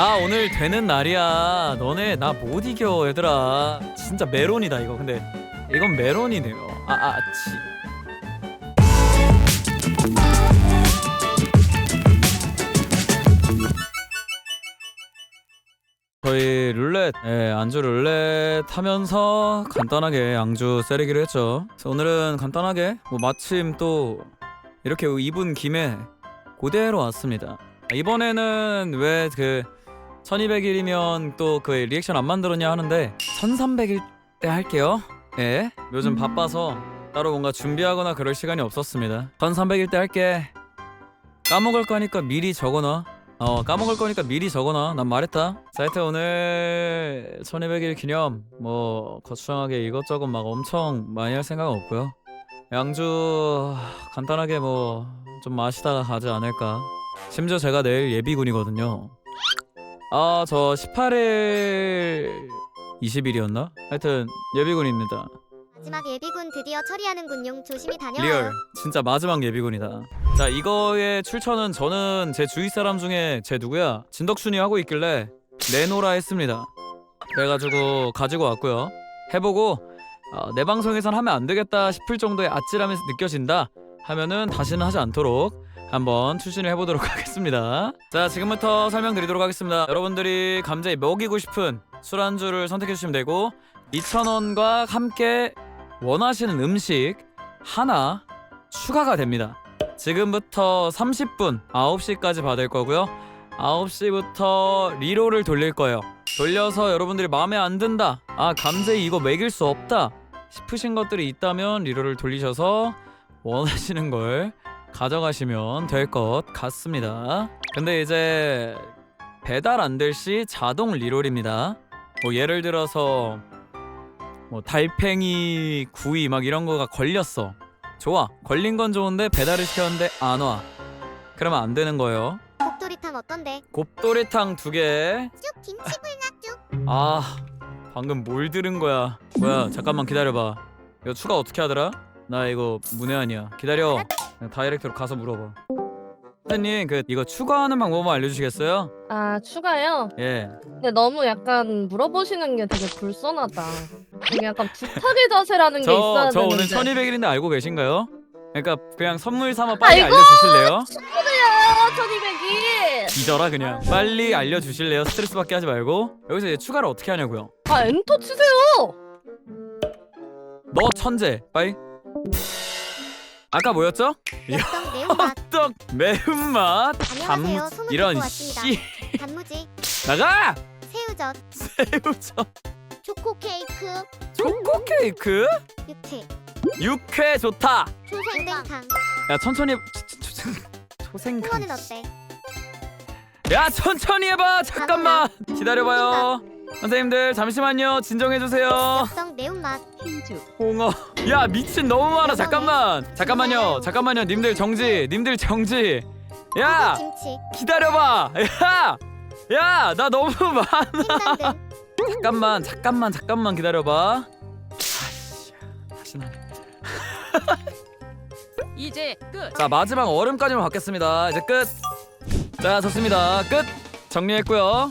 나 오늘 되는 날이야. 너네 나 못 이겨 얘들아. 진짜 메론이다 이거. 근데 이건 메론이네요. 아, 아, 치. 저희 룰렛, 예, 안주 룰렛 하면서 간단하게 양주 세리기로 했죠. 그래서 오늘은 간단하게 뭐 마침 또 이렇게 입은 김에 고대로 왔습니다. 이번에는 왜그 1200일이면 또 그 리액션 안 만들었냐 하는데 1300일 때 할게요. 예. 요즘 바빠서 따로 뭔가 준비하거나 그럴 시간이 없었습니다. 1300일 때 할게. 까먹을 거니까 미리 적어놔. 어 까먹을 거니까 미리 적어놔. 난 말했다. 자 하여튼 오늘 1200일 기념 뭐 거창하게 이것저것 막 엄청 많이 할 생각은 없고요. 양주 간단하게 뭐 좀 마시다가 가지 않을까. 심지어 제가 내일 예비군이거든요. 아, 저 18일 20일이었나? 하여튼 예비군입니다. 마지막 예비군 드디어 처리하는군요. 조심히 다녀와요. 리얼 진짜 마지막 예비군이다. 자, 이거의 출처는 저는 제 주위 사람 중에 제 누구야? 진덕순이 하고 있길래 내노라 했습니다. 그래가지고 가지고 왔고요. 해보고 어, 내 방송에선 하면 안 되겠다 싶을 정도의 아찔함이 느껴진다 하면은 다시는 하지 않도록 한번 추진을 해보도록 하겠습니다. 자, 지금부터 설명드리도록 하겠습니다. 여러분들이 감자에 먹이고 싶은 술안주를 선택해주시면 되고 2,000원과 함께 원하시는 음식 하나 추가가 됩니다. 지금부터 30분 9시까지 받을 거고요. 9시부터 리로를 돌릴 거예요. 돌려서 여러분들이 마음에 안 든다. 아, 감자에 이거 먹일 수 없다. 싶으신 것들이 있다면 리로를 돌리셔서 원하시는 걸 가져가시면 될 것 같습니다. 근데 이제 배달 안 될 시 자동 리롤입니다. 뭐 예를 들어서 뭐 달팽이 구이 막 이런 거가 걸렸어. 좋아. 걸린 건 좋은데 배달을 시켰는데 안 와. 그러면 안 되는 거예요. 복도리탕 어떤데? 곱도리탕 두 개. 쭉 김치불닭 쭉. 아 방금 뭘 들은 거야 뭐야 잠깐만 기다려 봐 이거 추가 어떻게 하더라? 나 이거 문외한이야 기다려 그냥 다이렉트로 가서 물어봐 선생님 그 이거 추가하는 방법만 알려주시겠어요? 아 추가요? 예 근데 너무 약간 물어보시는 게 되게 불선하다. 되게 약간 부탁의 자세라는 게 저, 있어야 저 오늘 되는데. 1200일인데 알고 계신가요? 그러니까 그냥 선물 삼아 빨리 아이고! 알려주실래요? 친구들이야. 잊어라 그냥 빨리 알려주실래요? 스트레스 받게 하지 말고 여기서 이제 추가를 어떻게 하냐고요 아 엔터 치세요. 너 천재 빨리 아까 뭐였죠? 엽떡 매운맛. 헛떡 매운맛? 안녕하세요. 단무 소문 이런 왔습니다. 씨. 단무지, 나가! 새우젓, 새우젓. 초코 케이크, 초코 케이크? 육회, 육회 좋다. 초생강. 야 천천히 초생강. 후원은 어때? 야 천천히 해봐. 잠깐만. 기다려봐요. 선생님들 잠시만요. 진정해주세요. 엽떡 매운맛. 홍어 야 미친 너무 많아. 잠깐만. 잠깐만요. 잠깐만요. 님들 정지. 님들 정지. 야! 김치, 기다려봐. 야야 나 너무 많아. 잠깐만 잠깐만 잠깐만 기다려봐. 아씨 다시 나 이제 끝. 자 마지막 얼음까지만 받겠습니다. 이제 끝 자 좋습니다. 끝. 정리했고요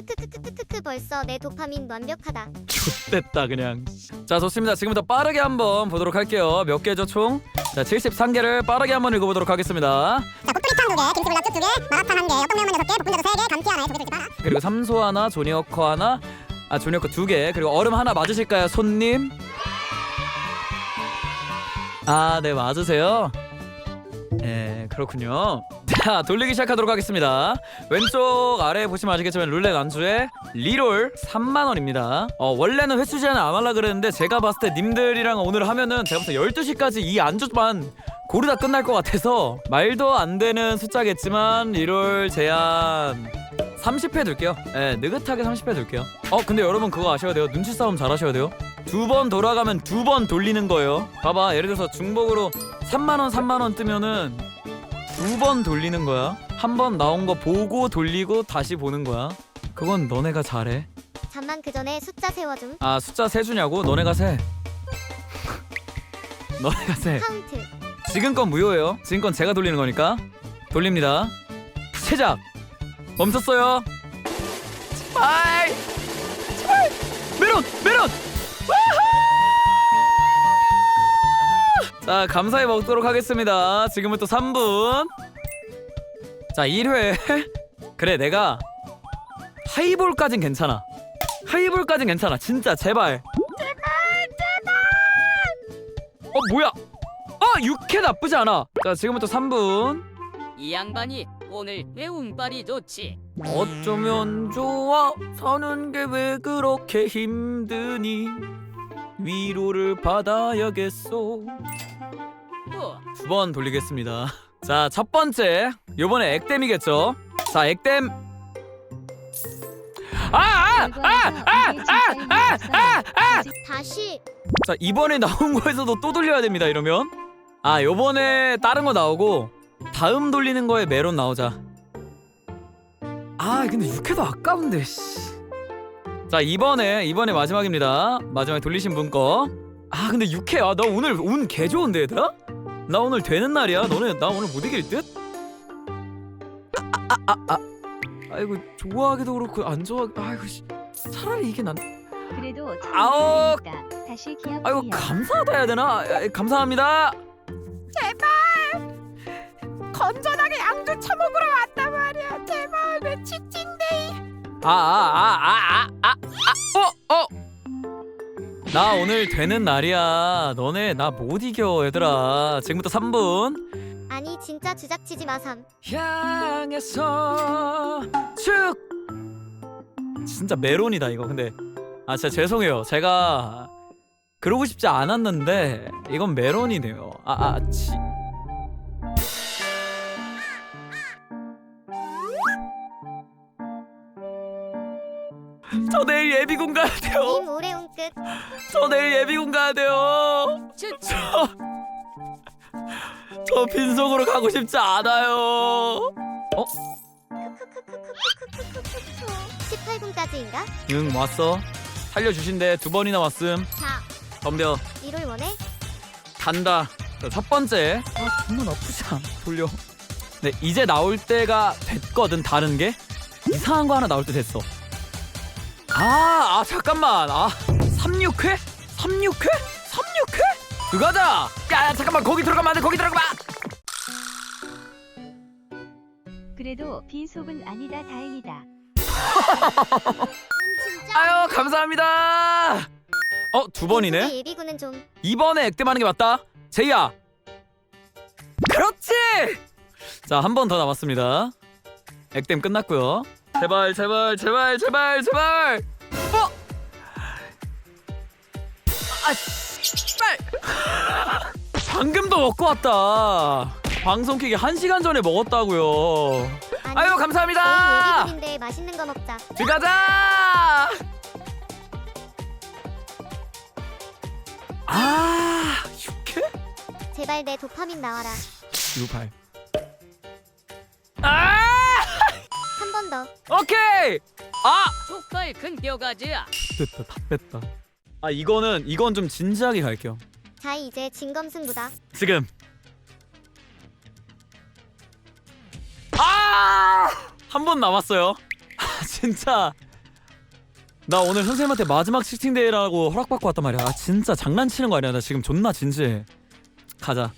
크크크크크크 벌써 내 도파민 완벽하다. 좋됐다 그냥 자 좋습니다 지금부터 빠르게 한번 보도록 할게요 몇 개죠 총? 자 73개를 빠르게 한번 읽어보도록 하겠습니다 자, 곱돌이탕 두 개, 김치불닭 두 개, 마라탕 한 개, 엽떡매운맛 여섯 개, 볶음자두 세 개, 감튀 하나에 조개 쫄깃 하나. 그리고 삼소 하나 조니어커 하나 아 조니어커 두개 그리고 얼음 하나 맞으실까요 손님? 아 네 맞으세요? 네 그렇군요 자 돌리기 시작하도록 하겠습니다 왼쪽 아래 보시면 아시겠지만 룰렛 안주에 리롤 3만원입니다 어 원래는 횟수 제한을 안 하려 그랬는데 제가 봤을 때 님들이랑 오늘 하면은 제가 봤을 때 12시까지 이 안주만 고르다 끝날 것 같아서 말도 안 되는 숫자겠지만 리롤 제한 30회 둘게요. 예, 느긋하게 30회 둘게요. 어, 근데 여러분 그거 아셔야 돼요. 눈치 싸움 잘 하셔야 돼요. 두 번 돌아가면 두 번 돌리는 거예요. 봐봐, 예를 들어서 중복으로 3만 원, 3만 원 뜨면은 두 번 돌리는 거야. 한 번 나온 거 보고 돌리고 다시 보는 거야. 그건 너네가 잘해. 잠만 그 전에 숫자 세워줌. 아, 숫자 세 주냐고? 너네가 세. 너네가 세. 카운트. 지금 건 무효예요. 지금 건 제가 돌리는 거니까. 돌립니다. 시작. 멈췄어요. 제발 메론 메론 자 감사히 먹도록 하겠습니다. 지금부터 3분. 자 1회. 그래 내가 하이볼까진 괜찮아. 하이볼까진 괜찮아. 진짜 제발. 제발 제발! 어 뭐야? 어 6회 나쁘지 않아. 자 지금부터 3분. 이 양반이 오늘 왜 운빨이 좋지? 어쩌면 좋아? 사는 게 왜 그렇게 힘드니? 위로를 받아야겠어 또두번 돌리겠습니다. 자 첫 번째. 요번에 액땜이겠죠? 자 액땜. 아 아 아 아 아 아 아 아 다시. 자 이번에 나온 거에서도 또 돌려야 됩니다 이러면. 아 요번에 다른 거 나오고 다음 돌리는 거에 메론 나오자. 아 근데 6회도 아까운데 씨. 자 이번에 이번에 마지막입니다. 마지막에 돌리신 분 거 아 근데 6회 아 나 오늘 운 개 좋은데 얘들아 나 오늘 되는 날이야 너네 나 오늘 못 이길 듯 아, 아, 아, 아. 아이고 좋아하기도 그렇고 안 좋아 아이고 씨. 차라리 이게 난 그래도 아오. 있다. 다시 기억. 아이고 감사하다 해야 되나? 아, 감사합니다. 건전하게 양주 처먹으러 왔단 말이야. 제발 왜 치팅데이? 아아아아 아 아 아, 아, 아, 어 어. 나 오늘 되는 날이야. 너네 나 못 이겨 얘들아. 지금부터 3분. 아니 진짜 주작치지 마삼 향해서 축. 진짜 메론이다 이거. 근데 아 진짜 죄송해요. 제가 그러고 싶지 않았는데 이건 메론이네요. 아아 아, 지. 저 내일 예비군 가야 돼요. 님 오래온 끝 저 내일 예비군 가야 돼요. 저, 저 빈속으로 가고 싶지 않아요. 18분까지인가? 응 왔어. 살려주신대 두 번이나 왔음. 자 덤벼 1월 원에 간다. 자, 첫 번째. 아 정말 나쁘지 않아. 돌려. 네 이제 나올 때가 됐거든 다른 게 이상한 거 하나 나올 때 됐어. 아, 아 잠깐만. 아 36회? 36회? 36회? 그거다. 야, 야 잠깐만 거기 들어가면 안 돼. 거기 들어가면. 안- 그래도 빈속은 아니다. 다행이다. 아유 감사합니다. 어 두 번이네. 빈속의 예비군은 좀 이번에 액땜하는 게 맞다. 제이야. 그렇지. 자, 한 번 더 남았습니다. 액땜 끝났고요. 제발, 제발, 제발, 제발, 제발. 아, 씨발. 방금 도 먹고 왔다. 방송 키기 한 시간 전에 먹었다고요. 아니 아유, 감사합니다. 예비군인데 맛있는 거 먹자 들어가자. 아, 육회? 제발 내 도파민 나와라 유발. 아! 한 번 더 오케이. 아! 족발 근뼈 가지야. 됐다. 다 뺐다. 아, 이거는 이건 좀 진지하게 갈게요. 자 이제 진검승부다 지금. 아! 한 번 남았어요. 아, 진짜. 나 오늘 선생님한테 마지막 치팅 데이라고 허락받고 왔단 말이야. 아, 진짜 장난치는 거 아니야. 나 지금 존나 진지해. 가자.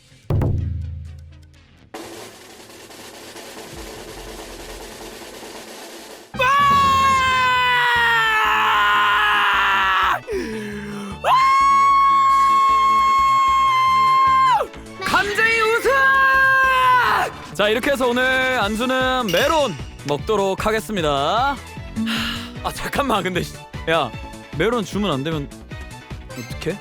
자 이렇게 해서 오늘 안주는 메론 먹도록 하겠습니다. 아 잠깐만 근데 씨, 야 메론 주문 안 되면 어떡해?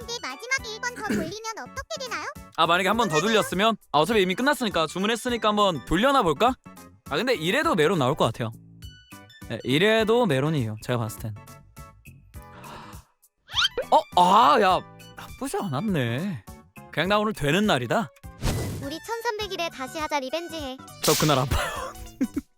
근데 마지막 1번 더 돌리면 어떻게 되나요? 아 만약에 한 번 더 돌렸으면 아 어차피 이미 끝났으니까 주문했으니까 한번 돌려나 볼까? 아 근데 이래도 메론 나올 것 같아요. 네, 이래도 메론이에요. 제가 봤을 땐. 어? 아, 야, 나쁘지 않았네. 그냥 나 오늘 되는 날이다. 우리 1300일에 다시 하자 리벤지 해 저 그날 아파요.